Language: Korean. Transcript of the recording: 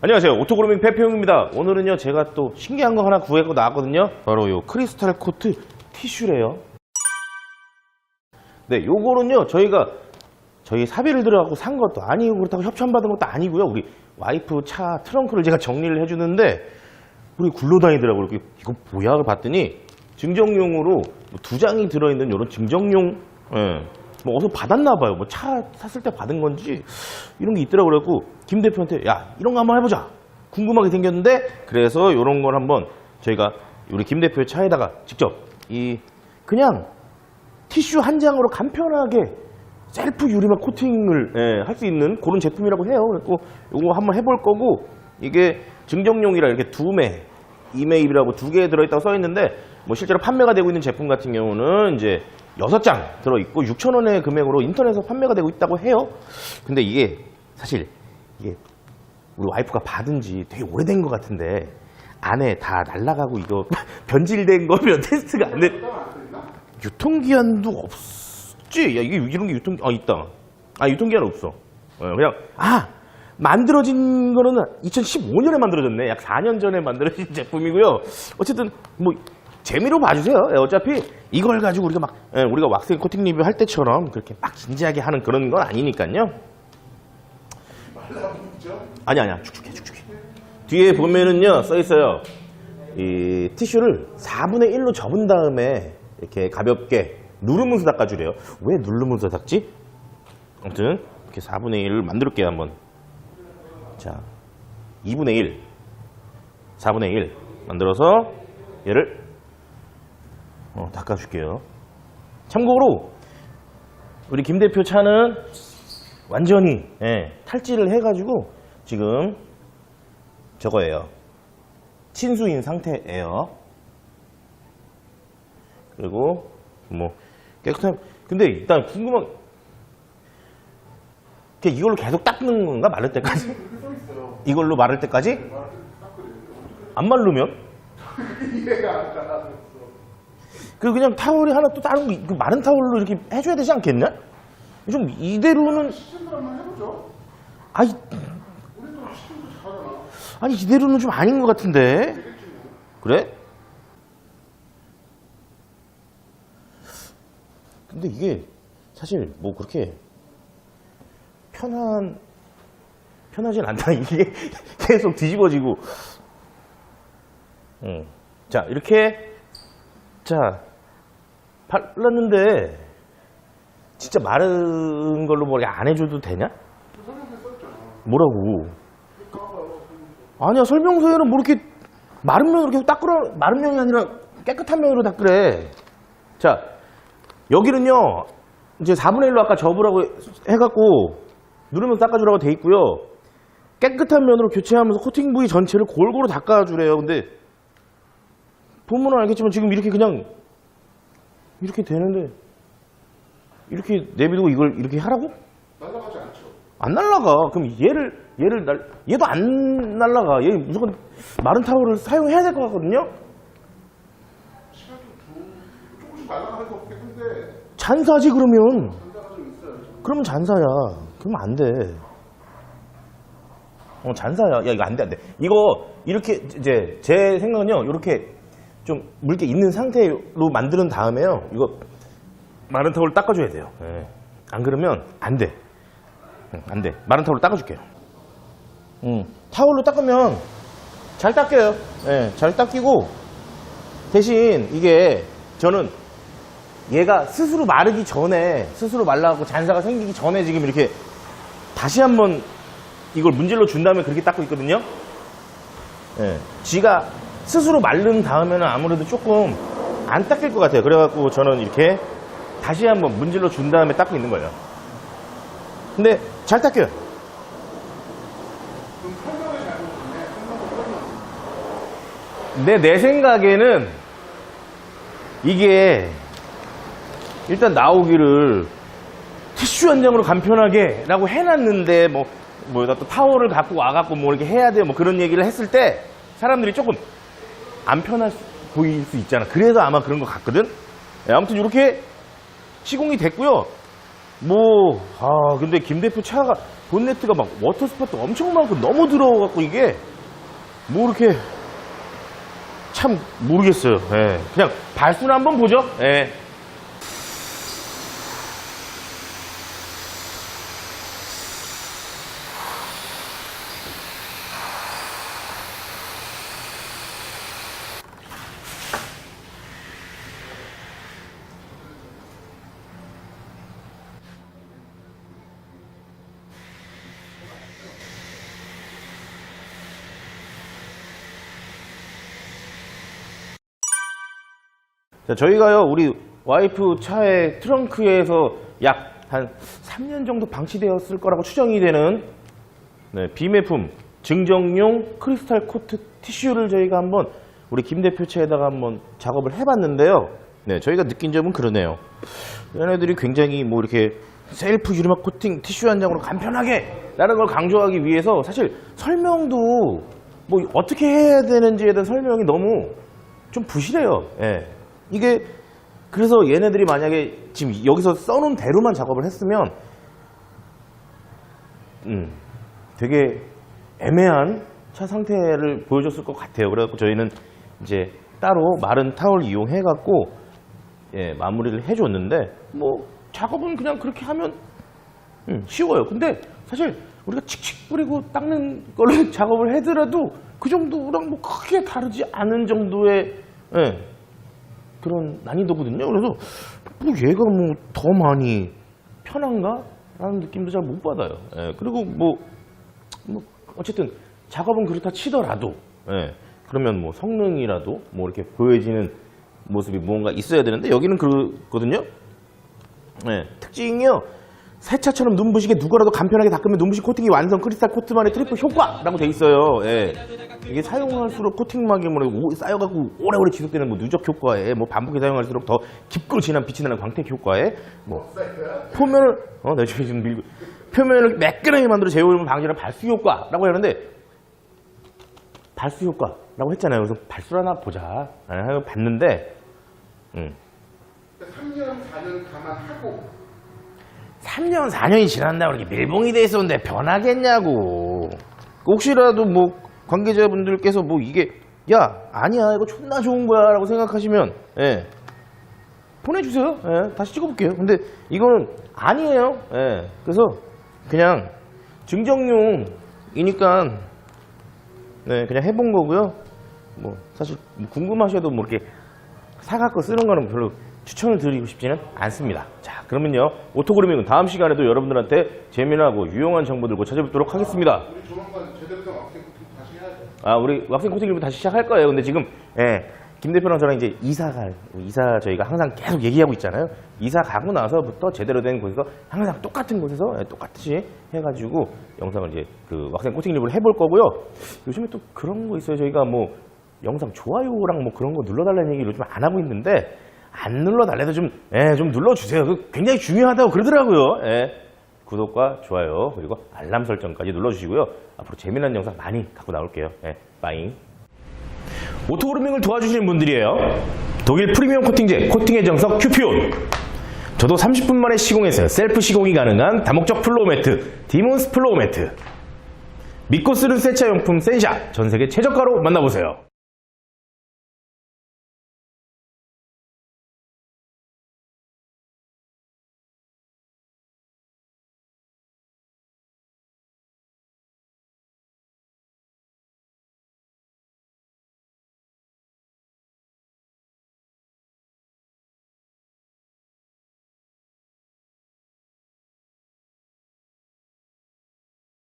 안녕하세요. 오토그루밍 페페용입니다. 오늘은요, 제가 또 신기한 거 하나 구해고 나왔거든요. 바로 요 크리스탈 코트 티슈래요. 네, 요거는요, 저희가 저희 사비를 들어가고 산 것도 아니고 그렇다고 협찬받은 것도 아니고요. 우리 와이프 차 트렁크를 제가 정리를 해주는데 우리 굴러다니더라고요. 이거 뭐야? 를 봤더니 증정용으로 뭐두 장이 들어있는 이런 증정용, 예, 뭐 어디서 받았나 봐요. 뭐 차 샀을 때 받은 건지 이런 게 있더라고 그래갖고 김 대표한테 야 이런 거 한번 해보자. 궁금하게 생겼는데 그래서 이런 걸 한번 저희가 우리 김 대표의 차에다가 직접 이 그냥 티슈 한 장으로 간편하게 셀프 유리막 코팅을 할수 있는 그런 제품이라고 해요. 그래서 이거 한번 해볼 거고 이게 증정용이라 이렇게 두매, 이메일이라고 두 개 들어있다고 써 있는데 뭐 실제로 판매가 되고 있는 제품 같은 경우는 이제 여섯 장 들어있고 6천 원의 금액으로 인터넷에서 판매가 되고 있다고 해요. 근데 이게 사실 이게 우리 와이프가 받은 지 되게 오래된 것 같은데 안에 다 날라가고 이거 변질된 거면 테스트가 안 돼. 유통기한도 없지. 야, 이게 이런 게 유통, 아, 있다. 아, 유통기한 없어. 어, 그냥, 아! 만들어진 거는 2015년에 만들어졌네. 약 4년 전에 만들어진 제품이고요. 어쨌든, 뭐, 재미로 봐주세요. 예, 어차피 이걸 가지고 우리가 막, 예, 우리가 왁스 코팅 리뷰 할 때처럼 그렇게 막 진지하게 하는 그런 건 아니니까요. 아니, 아니야. 축축해, 축축해. 뒤에 보면은요, 써 있어요. 이 티슈를 4분의 1로 접은 다음에 이렇게 가볍게 누르면서 닦아주래요. 왜 누르면서 닦지? 아무튼 이렇게 4분의 1을 만들게요 한번. 자, 2분의 1, 4분의 1 만들어서 얘를 어, 닦아줄게요. 참고로 우리 김 대표 차는 완전히 예, 탈지를 해가지고 지금 저거예요. 친수인 상태예요. 그리고 뭐 깨끗한 근데 일단 궁금한 게 이걸로 계속 닦는 건가 마를 때까지? 이걸로 마를 때까지? 안 마르면? 그 그냥 타월이 하나 또 다른 거 그 마른 타월로 이렇게 해줘야 되지 않겠냐? 좀 이대로는 아이 아니 이대로는 좀 아닌 것 같은데 그래? 근데 이게 사실 뭐 그렇게 편한 편하진 않다 이게 계속 뒤집어지고 응. 자 이렇게 자 발랐는데 진짜 마른 걸로 뭐 이렇게 안 해줘도 되냐? 뭐라고? 아니야 설명서에는 뭐 이렇게 마른 면으로 계속 닦으라 마른 면이 아니라 깨끗한 면으로 닦으래 자 여기는요 이제 4분의 1로 아까 접으라고 해갖고 누르면서 닦아주라고 돼 있고요 깨끗한 면으로 교체하면서 코팅 부위 전체를 골고루 닦아주래요 근데 보면 알겠지만 지금 이렇게 그냥 이렇게 되는데 이렇게 내비두고 이걸 이렇게 하라고? 날아가지 않죠. 안 날라가. 그럼 얘를 얘를 날 얘도 안 날라가. 얘 무조건 마른 타월을 사용해야 될 것 같거든요. 조금씩 날아가는 잔사지 그러면. 단가가 좀 있어요. 그러면 잔사야. 그러면 안 돼. 어 잔사야. 야 이거 안 돼 안 돼. 이거 이렇게 이제 제 생각은요. 이렇게 좀 물기 있는 상태로 만드는 다음에요. 이거 마른 타월 닦아줘야 돼요. 예. 안 그러면 안 돼. 응, 안 돼. 마른 타월로 닦아줄게요. 응. 타월로 닦으면 잘 닦여요. 예, 잘 닦이고 대신 이게 저는 얘가 스스로 마르기 전에 스스로 말라갖고 잔사가 생기기 전에 지금 이렇게 다시 한번 이걸 문질러 준 다음에 그렇게 닦고 있거든요. 예, 쥐가 스스로 마른 다음에는 아무래도 조금 안 닦일 것 같아요. 그래갖고 저는 이렇게 다시 한번 문질러 준 다음에 닦고 있는 거예요. 근데 잘 닦여요. 근데 내 생각에는 이게 일단 나오기를 티슈 한 장으로 간편하게 라고 해놨는데 뭐, 뭐, 또 타월을 갖고 와갖고 뭐 이렇게 해야 돼요. 뭐 그런 얘기를 했을 때 사람들이 조금 안 편할 수- 보일 수 있잖아. 그래서 아마 그런 것 같거든? 예, 아무튼 이렇게 시공이 됐고요. 뭐, 아, 근데 김 대표 차가 본네트가 막 워터 스팟도 엄청 많고 너무 들어가갖고 이게 뭐 이렇게 참 모르겠어요. 예. 그냥 발수는 한번 보죠. 예. 자, 저희가요, 우리 와이프 차의 트렁크에서 약 한 3년 정도 방치되었을 거라고 추정이 되는 네, 비매품 증정용 크리스탈 코트 티슈를 저희가 한번 우리 김 대표 차에다가 한번 작업을 해봤는데요. 네, 저희가 느낀 점은 그러네요. 얘네들이 굉장히 뭐 이렇게 셀프 유리막 코팅 티슈 한 장으로 간편하게 라는 걸 강조하기 위해서 사실 설명도 뭐 어떻게 해야 되는지에 대한 설명이 너무 좀 부실해요. 예. 이게 그래서 얘네들이 만약에 지금 여기서 써놓은 대로만 작업을 했으면 음, 되게 애매한 차 상태를 보여줬을 것 같아요. 그래갖고 저희는 이제 따로 마른 타월 이용해 갖고 예, 마무리를 해줬는데 뭐 작업은 그냥 그렇게 하면 음, 쉬워요. 근데 사실 우리가 칙칙 뿌리고 닦는 걸로 작업을 해더라도 그 정도랑 뭐 크게 다르지 않은 정도의 예, 그런 난이도거든요. 그래서 뭐 얘가 뭐 더 많이 편한가? 라는 느낌도 잘 못 받아요. 예, 그리고 뭐, 뭐 어쨌든 작업은 그렇다 치더라도 예, 그러면 뭐 성능이라도 뭐 이렇게 보여지는 모습이 뭔가 있어야 되는데 여기는 그거든요. 예, 특징이요. 새 차처럼 눈부시게 누구라도 간편하게 닦으면 눈부시 코팅이 완성 크리스탈 코트만의 트리플 효과라고 돼 있어요. 예. 이게 사용할수록 코팅막이 뭐 오- 쌓여갖고 오래오래 지속되는 뭐 누적 효과에 뭐 반복해 사용할수록 더 깊고 진한 빛이 나는 광택 효과에 뭐 표면을 어, 내 저기 지금 밀고 표면을 매끈하게 만들어 제어오염 방지하는 발수 효과라고 하는데 발수 효과라고 했잖아요. 그래서 발수를 하나 보자. 아, 하고 봤는데 음. 3년, 4년 감안하고 3년, 4년이 지난다고 이렇게 밀봉이 돼 있었는데 변하겠냐고. 혹시라도 뭐 관계자분들께서 뭐 이게 야 아니야 이거 존나 좋은 거야 라고 생각하시면 예 보내주세요 예 다시 찍어볼게요 근데 이거는 아니에요 예 그래서 그냥 증정용이니까 네 그냥 해본 거고요 뭐 사실 뭐 궁금하셔도 뭐 이렇게 사갖고 쓰는 거는 별로 추천을 드리고 싶지는 않습니다. 자, 그러면요. 오토그루밍은 다음 시간에도 여러분들한테 재미나고 유용한 정보 들고 찾아뵙도록 하겠습니다. 아, 우리 왁싱 코팅 일부 다시 시작할 거예요. 근데 지금, 예, 김 대표랑 저랑 이제 이사 갈, 이사 저희가 항상 계속 얘기하고 있잖아요. 이사 가고 나서부터 제대로 된 곳에서 항상 똑같은 곳에서 예, 똑같이 해가지고 영상을 이제 그 왁싱 코팅 일부를 해볼 거고요. 요즘에 또 그런 거 있어요. 저희가 뭐 영상 좋아요랑 뭐 그런 거 눌러달라는 얘기를 요즘 안 하고 있는데 안 눌러달래도 좀, 예, 좀 눌러주세요. 그 굉장히 중요하다고 그러더라고요. 예. 구독과 좋아요 그리고 알람 설정까지 눌러주시고요. 앞으로 재미난 영상 많이 갖고 나올게요. 예, 빠잉. 오토그루밍을 도와주시는 분들이에요. 독일 프리미엄 코팅제 코팅의 정석 큐피온. 저도 30분 만에 시공했어요. 셀프 시공이 가능한 다목적 플로우 매트 디몬스 플로우 매트. 믿고 쓰는 세차용품 센샤 전 세계 최저가로 만나보세요.